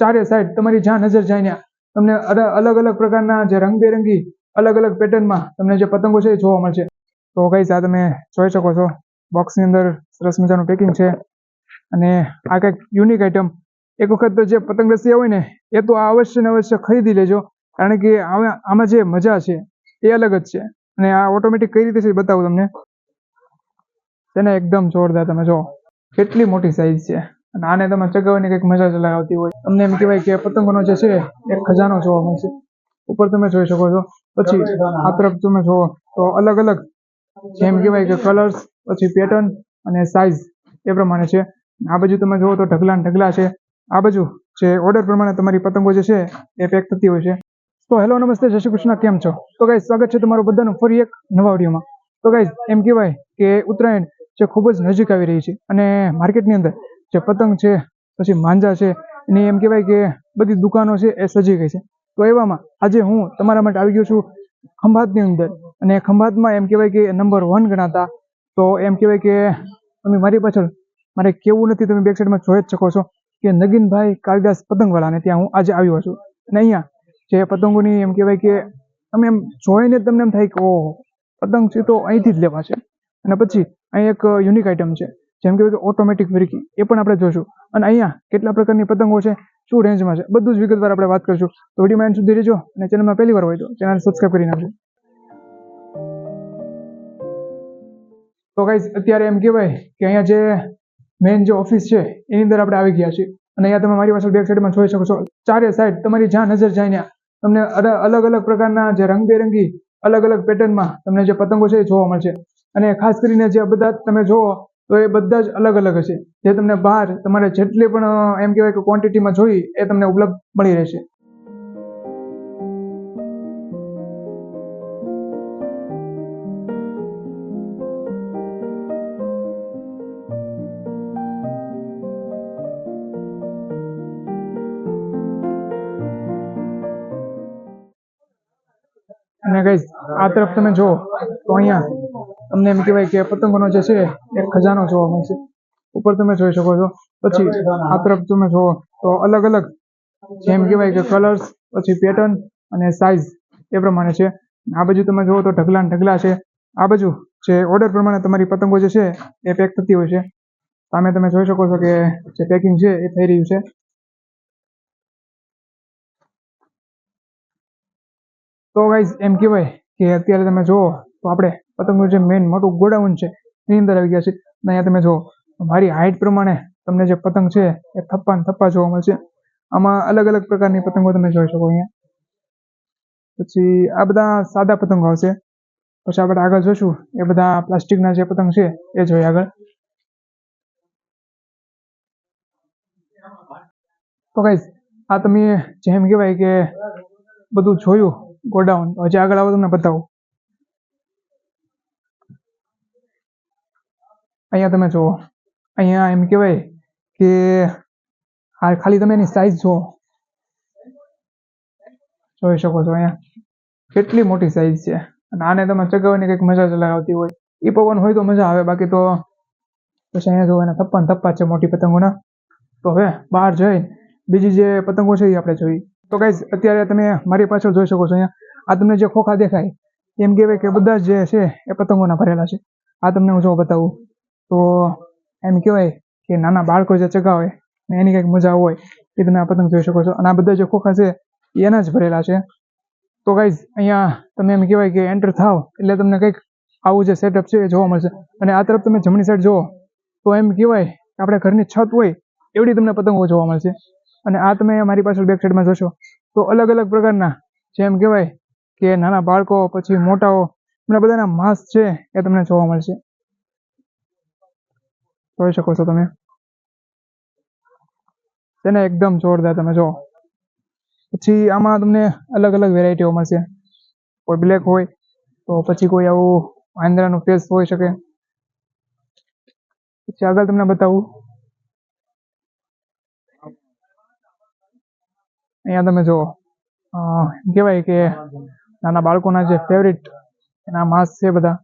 ચારે સાઈડ તમારી જ્યાં નજર જાય ત્યાં તમને અલગ અલગ પ્રકારના જે રંગબેરંગી અલગ અલગ પેટર્નમાં તમને જે પતંગો છે એ જોવા મળશે. તો કઈ આ તમે જોઈ શકો છો. બોક્સની અંદર સરસ મજાનું પેકિંગ છે. અને આ કંઈક યુનિક આઈટમ એક વખત જે પતંગ રસિયા હોય ને, એ તો અવશ્ય ને અવશ્ય ખરીદી લેજો. કારણ કે આમાં જે મજા છે, એ અલગ જ છે. અને આ ઓટોમેટિક કઈ રીતે છે બતાવું તમને. તેને એકદમ જોરદાર તમે જો કેટલી મોટી સાઈઝ છે. અને આને તમે ચગાવીને કંઈક મજા જ અલગ આવતી હોય. તમને એમ કહેવાય કે પતંગોનો જે છે, એક ખજાનો જોવા મળશે ઉપર તમે જોઈ શકો છો. પછી આ તરફ તમે જુઓ તો અલગ અલગ જેમ કહેવાય કે કલર્સ પછી પેટર્ન અને સાઇઝ એ પ્રમાણે છે. આ બાજુ તમે જુઓ તો ઢગલા ઢગલા છે. આ બાજુ જે ઓર્ડર પ્રમાણે તમારી પતંગો જે છે, એ પેક થતી હોય છે. તો હેલો, નમસ્તે, જય શ્રી કૃષ્ણ, કેમ છો? તો ગાઈઝ સ્વાગત છે તમારું બધાનું ફરી એક નવા ઓડિયોમાં તો ગાઈઝ એમ કહેવાય કે ઉત્તરાયણ જે ખૂબ જ નજીક આવી રહી છે અને માર્કેટની અંદર જે પતંગ છે, પછી માંજા છે એની એમ કહેવાય કે બધી દુકાનો છે એ સજી ગઈ છે. તો એવામાં આજે હું તમારા માટે આવી ગયો છું ખંભાતની અંદર. અને ખંભાતમાં એમ કહેવાય કે નંબર વન ગણાતા. તો એમ કહેવાય કે તમે મારી પાછળ, મારે કેવું નથી તમે બેક સાઈડમાં જોઈ જ શકો છો કે નગીનભાઈ કાલિદાસ પતંગવાળાને ત્યાં હું આજે આવ્યો છું. અને અહીંયા જે પતંગોની એમ કહેવાય કે તમે એમ જોઈને તમને એમ થાય કે ઓહો, પતંગ છે તો અહીંથી જ લેવા છે અને પછી અહીં એક યુનિક આઈટમ છે. જેમ કે ઓટોમેટિક ફિરકી એ પણ આપણે જોશું અને અહીંયા કેટલા પ્રકારની પતંગો છે, શું રેન્જમાં છે, બધું જ વિગતવાર આપણે વાત કરીશું. તો વિડીયોમાં એન્ડ સુધી રહેજો અને ચેનલમાં પહેલી વાર હોય તો ચેનલ સબસ્ક્રાઈબ કરી નાખજો. તો ગાઈઝ અત્યારે એમ કહેવાય કે અહીંયા જે મેઇન જે ઓફિસ છે, એની અંદર આપણે આવી ગયા છીએ. અને અહીંયા તમે મારી પાછળ બેક સાઈડમાં જોઈ શકો છો. ચારે સાઈડ તમારી જ્યાં નજર જાય ત્યાં તમને અલગ અલગ પ્રકારના જે રંગબેરંગી અલગ અલગ પેટર્નમાં તમને જે પતંગો છે એ જોવા મળશે. અને ખાસ કરીને જે બધા તમે જોવો તો એ બધા જ અલગ અલગ હશે. જે તમને બહાર તમારે જેટલી પણ એમ કહેવાય કે ક્વોન્ટિટીમાં જોઈ એ તમને ઉપલબ્ધ મળી રહેશે. અને guys, આ તરફ તમે જુઓ, તો અહીંયા તમને એમ કહેવાય કે પતંગોનો જે છે, એક ખજાનો જોવા મળશે ઉપર તમે જોઈ શકો છો. પછી આ તરફ તમે જુઓ તો અલગ અલગ જેમ કહેવાય કે કલર્સ પછી પેટર્ન અને સાઇઝ એ પ્રમાણે છે. આ બાજુ તમે જુઓ તો ઢગલા ઢગલા છે. આ બાજુ જે ઓર્ડર પ્રમાણે તમારી પતંગો જે છે, એ પેક થતી હોય છે. સામે તમે જોઈ શકો છો કે જે પેકિંગ છે, એ થઈ રહ્યું છે. તો ગાઈઝ એમ કહેવાય કે અત્યારે તમે જુઓ તો આપણે પતંગનું જે મેઇન મોટું ગોડાઉન છે, એની અંદર આવી ગયા છે અને અહીંયા તમે જુઓ, મારી હાઇટ પ્રમાણે તમને જે પતંગ છે, એ થપ્પા ને થપ્પા જોવા મળશે. આમાં અલગ અલગ પ્રકારની પતંગો તમે જોઈ શકો અહીંયા. પછી આ બધા સાદા પતંગો આવશે પછી આપણે આગળ જોશું, એ બધા પ્લાસ્ટિકના જે પતંગ છે, એ જોઈએ આગળ. તો ગાઈઝ આ તમે જેમ કહેવાય કે બધું જોયું, ગોડાઉન. હજી આગળ આવો, તમને બતાવું. અહીંયા તમે જુઓ. અહીંયા એમ કહેવાય કે આ ખાલી તમે એની સાઈઝ જુઓ. જોઈ શકો છો અહીંયા. કેટલી મોટી સાઈઝ છે. અને આને તમે ચગાવવાની કંઈક મજા જ આવતી હોય. એ પવન હોય તો મજા આવે, બાકી તો પછી અહીંયા જુઓ, એના થપ્પા થપ્પા છે મોટી પતંગોના. તો હવે બહાર જઈ, બીજી જે પતંગો છે એ આપણે જોઈએ તો ગાઈઝ અત્યારે તમે મારી પાછળ જોઈ શકો છો અહીંયા. આ તમને જે ખોખા દેખાય, એમ કહેવાય કે બધા જે છે એ પતંગોના ભરેલા છે. આ તમને હું જો બતાવું. તો એમ કહેવાય કે નાના બાળકો જે ચગાવે ને એની કંઈક મજા હોય એ તમે આ પતંગ જોઈ શકો છો. અને આ બધા જે ખોખા છે એના જ ભરેલા છે. તો ગાઈઝ અહીંયા તમે એમ કહેવાય કે એન્ટર થાવ એટલે તમને કંઈક આવું જે સેટઅપ છે એ જોવા મળશે. અને આ તરફ તમે જમણી સાઈડ જુઓ, તો એમ કહેવાય કે આપણે ઘરની છત હોય એવડી તમને પતંગો જોવા મળશે. અને આ તમે મારી પાછળ બેક સાઈડમાં જોશો, તો અલગ અલગ પ્રકારના જેમ કહેવાય કે નાના બાળકો, પછી મોટાઓ, એમના બધાના માસ છે એ તમને જોવા મળશે. જોઈ શકો છો તમે. તેને એકદમ જોરદાર તમે જો પછી આમાં તમને અલગ અલગ વેરાયટીઓ મળશે. કોઈ બ્લેક હોય, તો પછી કોઈ આવું આંદ્રાનું ફેસ હોઈ શકે. પછી આગળ તમને બતાવું. અહીંયા તમે જુઓ. કહેવાય કે નાના બાળકોના જે ફેવરિટ એના માસ્ક છે બધા.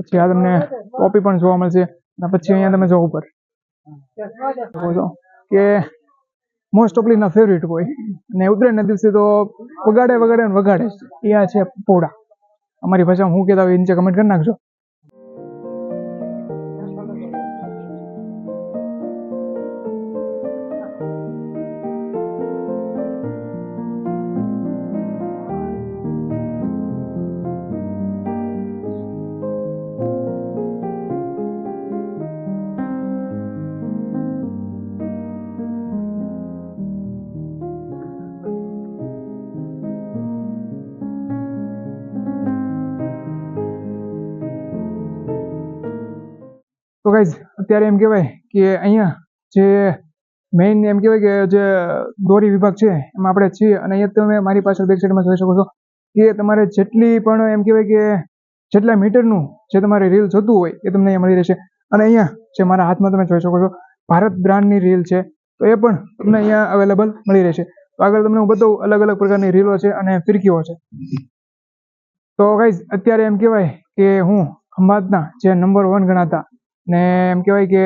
પછી આ તમને કોપી પણ જોવા મળશે. અને પછી અહીંયા તમે જો ઉપર. કે મોસ્ટ ઓફલી ના ફેવરિટ હોય અને ઉત્તરાયણના દિવસે તો વગાડે વગાડે ને વગાડે એ આ છે પોળા. અમારી ભાષામાં હું કહેતા હોય નીચે કમેન્ટ કરી નાખજો. તો ગાઈઝ અત્યારે એમ કહેવાય કે અહીંયા જે મેઇન એમ કહેવાય કે જે દોરી વિભાગ છે, એમાં આપણે છીએ. અને અહીંયા તમે મારી પાછળ બેક સાઈડમાં જોઈ શકો છો કે તમારે જેટલી પણ એમ કહેવાય કે જેટલા મીટરનું જે તમારે રીલ જોતું હોય એ તમને અહીંયા મળી રહેશે. અને અહીંયા જે મારા હાથમાં તમે જોઈ શકો છો, ભારત બ્રાન્ડની રીલ છે. તો એ પણ તમને અહીંયા અવેલેબલ મળી રહેશે. તો આગળ તમને હું બતાવું અલગ અલગ પ્રકારની રીલો છે અને ફિરકીઓ છે. તો ગાઈઝ અત્યારે એમ કહેવાય કે હું ખંભાતના જે નંબર વન ગણાતા ને એમ કહેવાય કે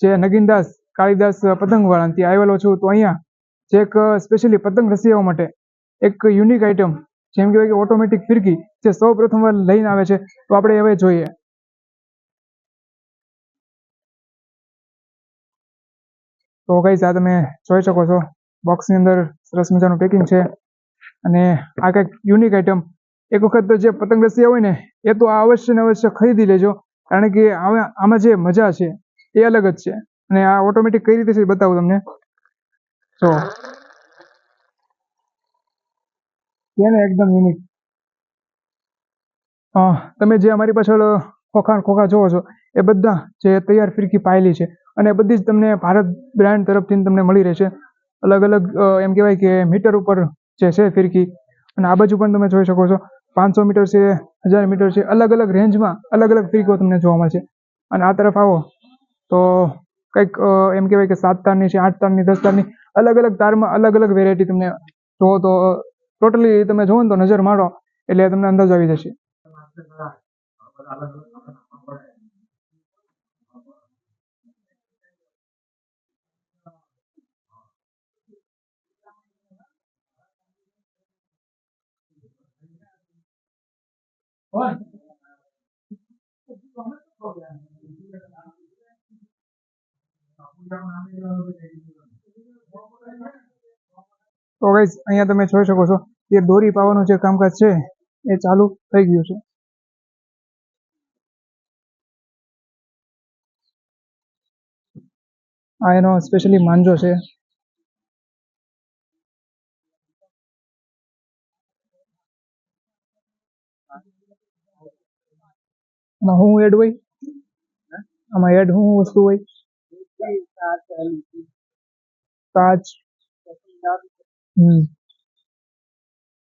જે નગીનદાસ, કાળીદાસ પતંગવાળા ત્યાં આવેલો છું, તો અહીંયા જે એક સ્પેશિયલી પતંગ રસિયાઓ માટે એક યુનિક આઇટમ જેમ કહેવાય કે ઓટોમેટિક ફિરકી, જે સૌ પ્રથમવાર લઈને આવે છે, તો આપણે હવે જોઈએ. તો કઈ આ તમે જોઈ શકો છો બોક્સની અંદર સરસ મજાનું પેકિંગ છે. અને આ કંઈક યુનિક આઇટમ એક વખત જે પતંગ રસિયા હોય ને, એ તો આ અવશ્ય ને અવશ્ય ખરીદી લેજો. કારણ કે આમાં જે મજા છે, એ અલગ જ છે. અને આ ઓટોમેટિક કઈ રીતે છે બતાવું તમને. જો છે ને એકદમ યુનિક તમે જે અમારી પાછળ ખોખા ખોખા જોવો છો, એ બધા જે તૈયાર ફિરકી પાયેલી છે. અને બધી જ તમને ભારત બ્રાન્ડ તરફથી તમને મળી રહેશે. અલગ અલગ એમ કહેવાય કે મીટર ઉપર જે છે ફિરકી. અને આ બાજુ પણ તમે જોઈ શકો છો. પાંચસો મીટર છે, હજાર મીટર છે, અલગ અલગ રેન્જમાં અલગ અલગ ફિરકીઓ તમને જોવા મળશે. અને આ તરફ આવો. તો કંઈક એમ કહેવાય કે સાત તારની છે, આઠ તારની, દસ તારની અલગ અલગ તારમાં અલગ અલગ વેરાયટી તમને જોવો તો ટોટલી તમે જોવો ને તો નજર મારો, એટલે તમને અંદાજ આવી જશે. તો ગાઈઝ અહીંયા તમે જોઈ શકો છો કે દોરી પાવાનું જે કામકાજ છે, એ ચાલુ થઈ ગયું છે. આ એનો સ્પેશિયલી માંજો છે. આમાં શું એડ હોય? આમાં એડ શું વસ્તુ હોય? કાચ હમ.